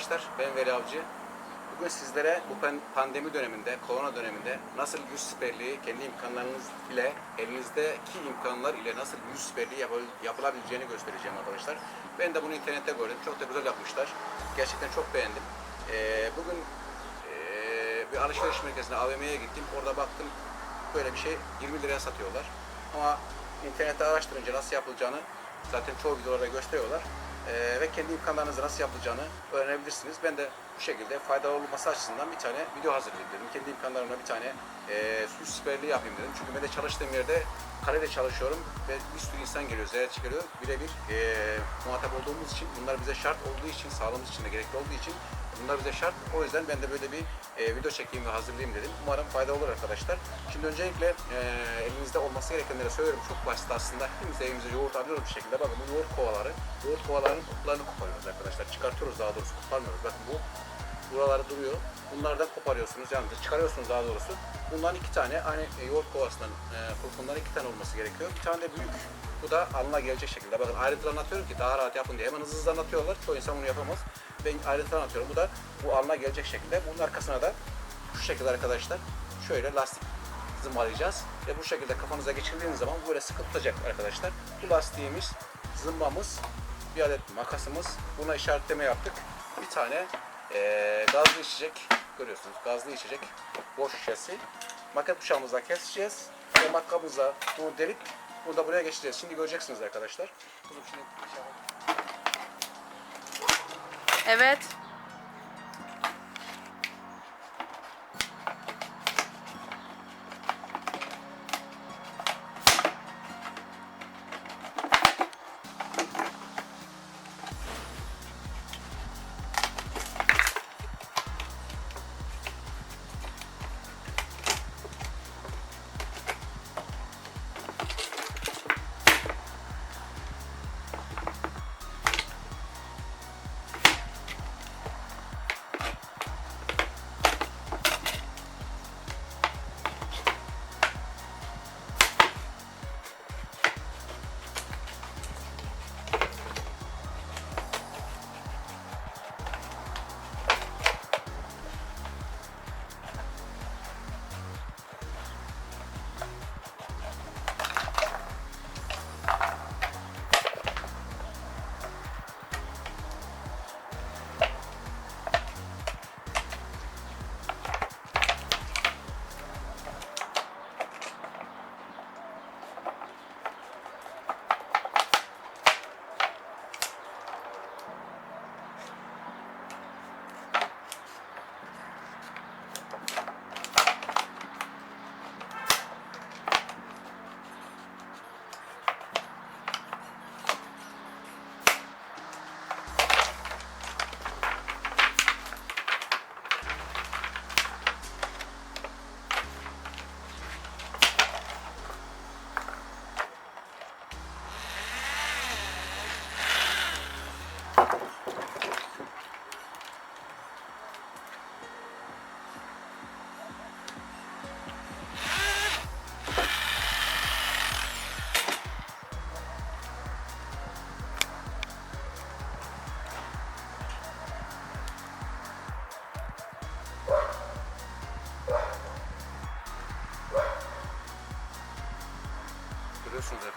arkadaşlar. Ben Veli Avcı. Bugün sizlere bu pan- pandemi döneminde, korona döneminde nasıl yüz siperliği kendi imkanlarınız ile elinizdeki imkanlar ile nasıl yüz siperliği yapı- yapılabileceğini göstereceğim arkadaşlar. Ben de bunu internette gördüm. Çok da güzel yapmışlar. Gerçekten çok beğendim. Ee, bugün ee, bir alışveriş merkezine AVM'ye gittim. Orada baktım böyle bir şey 20 liraya satıyorlar. Ama internette araştırınca nasıl yapılacağını zaten çoğu videolarda gösteriyorlar. Ee, ve kendi imkanlarınızla nasıl yapılacağını öğrenebilirsiniz. Ben de bu şekilde faydalı olması açısından bir tane video hazırlayayım dedim. Kendi imkanlarımla bir tane e, süs siperliği yapayım dedim. Çünkü ben de çalıştığım yerde kalede çalışıyorum ve bir sürü insan geliyor, ziyaretçi geliyor. Birebir e, muhatap olduğumuz için, bunlar bize şart olduğu için, sağlığımız için de gerekli olduğu için bunlar bize şart. O yüzden ben de böyle bir e, video çekeyim ve hazırlayayım dedim. Umarım faydalı olur arkadaşlar. Şimdi öncelikle e, elinizde olması gerekenleri söylüyorum. Çok basit aslında. Hepimiz evimize yoğurt alıyoruz bir şekilde. Bakın bu yoğurt kovaları. Yoğurt kovalarının kuplarını koparıyoruz arkadaşlar. Çıkartıyoruz daha doğrusu koparmıyoruz. Bakın bu buraları duruyor. Bunlardan koparıyorsunuz. Yani çıkarıyorsunuz daha doğrusu. Bundan iki tane e, yoğurt kovasından e, kulpundan iki tane olması gerekiyor. Bir tane de büyük. Bu da alına gelecek şekilde. Bakın ayrıntılı anlatıyorum ki daha rahat yapın diye. Hemen hızlı hızlı anlatıyorlar. Çoğu insan bunu yapamaz. Ben ayrıntılı anlatıyorum. Bu da bu alına gelecek şekilde. Bunun arkasına da şu şekilde arkadaşlar şöyle lastik zımbalayacağız. Ve bu şekilde kafanıza geçirdiğiniz zaman böyle sıkı tutacak arkadaşlar. Bu lastiğimiz, zımbamız, bir adet makasımız. Buna işaretleme yaptık. Bir tane eee, gazlı içecek. Görüyorsunuz gazlı içecek. Boş şişesi. Maket bıçağımızla keseceğiz. Ve makamızla bunu delip bunu da buraya geçeceğiz. Şimdi göreceksiniz arkadaşlar. Şey. Evet.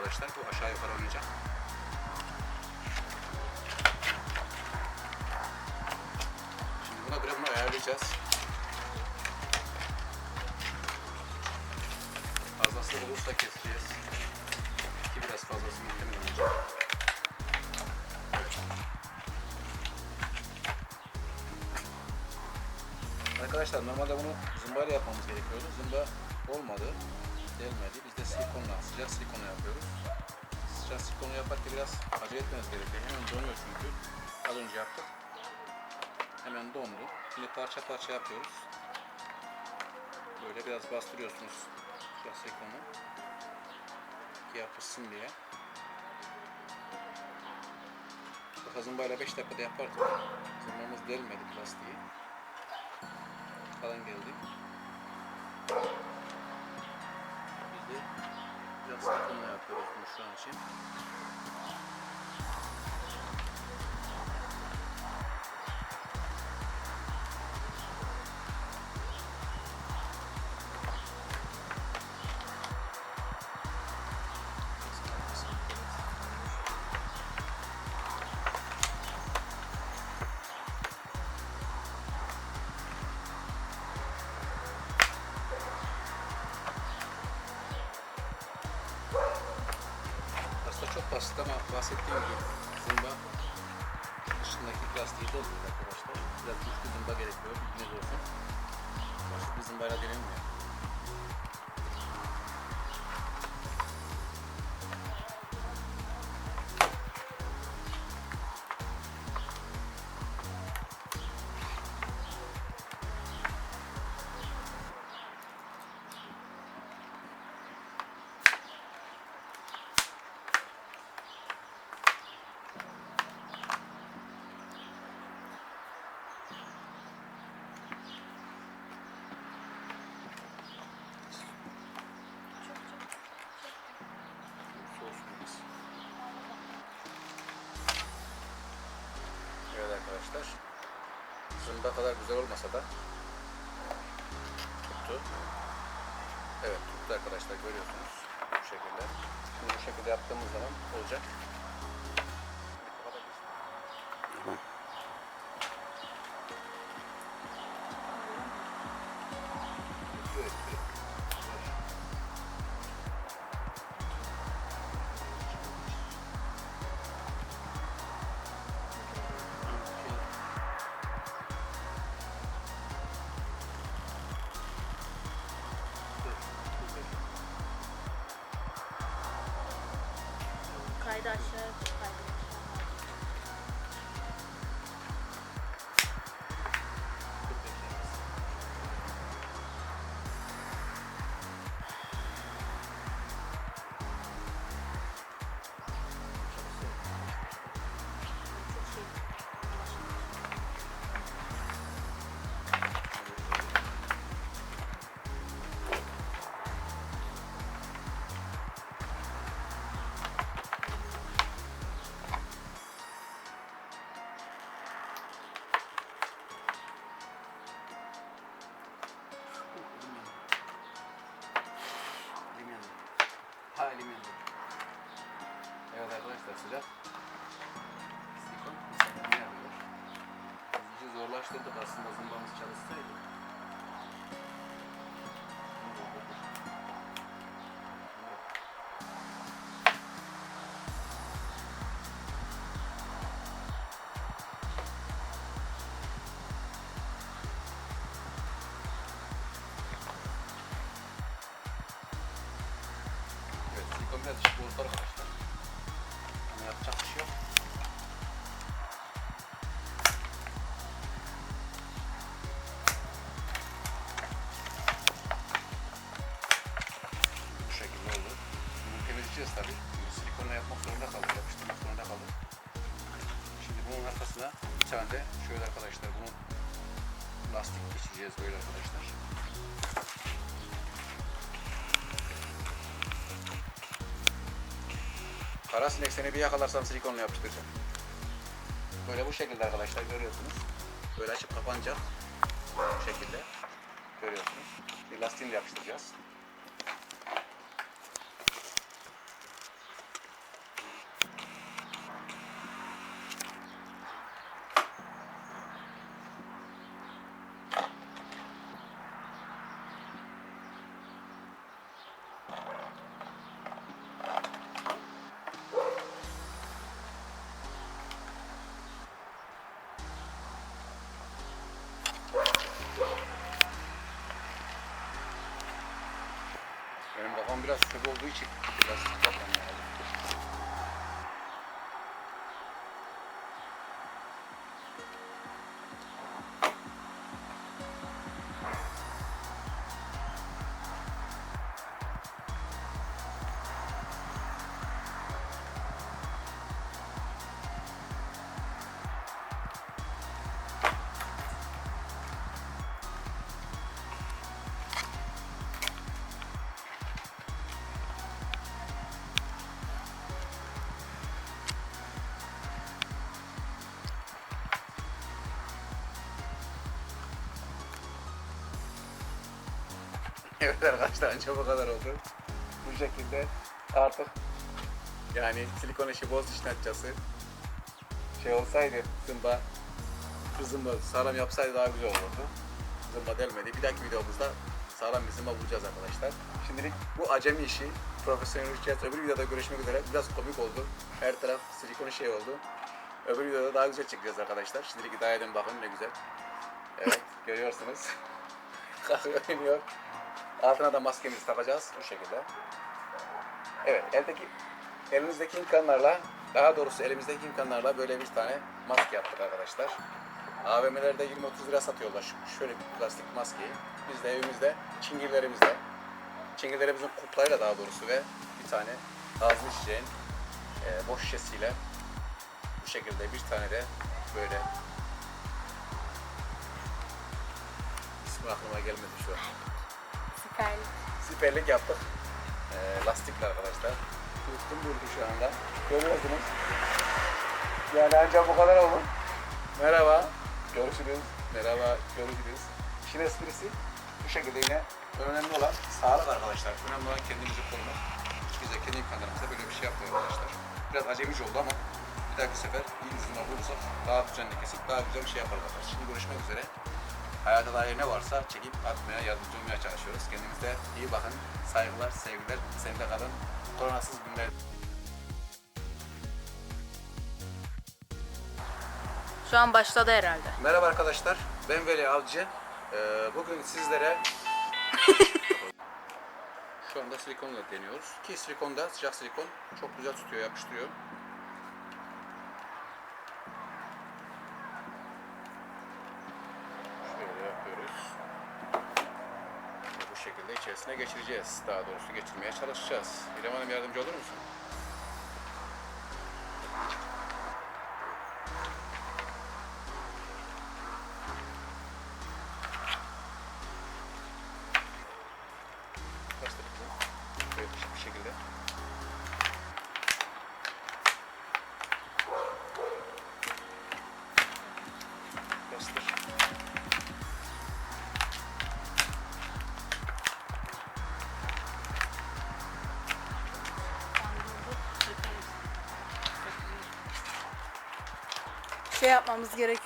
Arkadaşlar bu aşağı yukarı oynayacak. Şimdi buna göre bunu ayarlayacağız. Fazlası olursa keseceğiz. Ki biraz fazlası muhtemelen olacak. Arkadaşlar normalde bunu zımbayla yapmamız gerekiyordu. Zımba olmadı. Delmedi. Biz de silikonla, sıcak silikonla Sıcak silikonla yaparken biraz acele etmeniz gerekiyor. Hemen donuyor çünkü. Az önce yaptık. Hemen dondu. Şimdi parça parça yapıyoruz. Böyle biraz bastırıyorsunuz sıcak silikonu. Ki yapışsın diye. Bak zımbayla 5 dakikada yapardık. Zımbamız delmedi plastiği. Falan geldi. Biz de biraz silikonla bunu şu an için. Bahsettiğim gibi zımba dışındaki plastiği dolduruyor arkadaşlar. Biraz güçlü zımba gerekiyor. Bilginiz olsun. Basit bir zımbayla denilmiyor. Zımba kadar güzel olmasa da tuttu. Evet tuttu arkadaşlar görüyorsunuz bu şekilde. Şimdi bu şekilde yaptığımız zaman olacak. Kaydı aşağı, Biraz işi bozdu arkadaşlar. Ama yapacak bir şey yok. Bu şekilde oldu. Bunu temizleyeceğiz. Bunu silikonla yapmak zorunda kaldık, yapıştırmak zorunda kaldık. Şimdi bunun arkasına bir tane de şöyle arkadaşlar bunu lastik geçeceğiz böyle arkadaşlar. Kara sinek seni bir yakalarsam silikonla yapıştıracağım. Böyle bu şekilde arkadaşlar görüyorsunuz. Böyle açıp kapanacak. Bu şekilde görüyorsunuz. Bir lastiğini yapıştıracağız. Biraz sık olduğu için biraz sık Evet arkadaşlar ancak bu kadar oldu. Bu şekilde artık yani silikon işi boz işin açıkçası. Şey olsaydı zımba zımba sağlam yapsaydı daha güzel olurdu. Zımba delmedi. Bir dahaki videomuzda sağlam bir zımba bulacağız arkadaşlar. Şimdilik bu acemi işi profesyonelleşeceğiz. Öbür videoda görüşmek üzere. Biraz komik oldu. Her taraf silikon şey oldu. Öbür videoda daha güzel çekeceğiz arkadaşlar. Şimdilik idare edin bakın ne güzel. Evet görüyorsunuz. Kalkıyor iniyor. Altına da maskemizi takacağız bu şekilde. Evet eldeki elimizdeki imkanlarla daha doğrusu elimizdeki imkanlarla böyle bir tane maske yaptık arkadaşlar. AVM'lerde 20-30 lira satıyorlar şu- şöyle bir plastik maskeyi. Biz de evimizde çingillerimizle, çingillerimizin kuplarıyla daha doğrusu ve bir tane ağzını şişeğin e, boş şişesiyle bu şekilde bir tane de böyle ismi aklıma gelmedi şu an. Süperlik. Siperlik yaptık. Ee, lastikli arkadaşlar. Tuttum durdu şu anda. Görüyorsunuz. Yani ancak bu kadar oldu. Merhaba. Görüşürüz. Merhaba. Görüşürüz. İşin esprisi bu şekilde yine önemli olan sağlık arkadaşlar. Önemli olan kendimizi korumak. Biz de kendi imkanlarımızla böyle bir şey yapmıyoruz arkadaşlar. Biraz acemici oldu ama bir dahaki sefer iyi bir zımba bulursak daha düzenli kesip daha güzel bir şey yaparız arkadaşlar. Şimdi görüşmek üzere. Hayata dair ne varsa çekip atmaya, yardımcı olmaya çalışıyoruz. Kendinize iyi bakın. Saygılar, sevgiler. Sevde kalın. Koronasız günler. Şu an başladı herhalde. Merhaba arkadaşlar. Ben Veli Avcı. Ee, bugün sizlere şu anda silikonla deniyoruz. Ki silikonda sıcak silikon çok güzel tutuyor, yapıştırıyor. Şöyle yapıyoruz. Ve bu şekilde içerisine geçireceğiz. Daha doğrusu geçirmeye çalışacağız. İrem Hanım yardımcı olur musun? Bastırdık mı? Böyle bir şekilde. Yapmamız gerekiyor.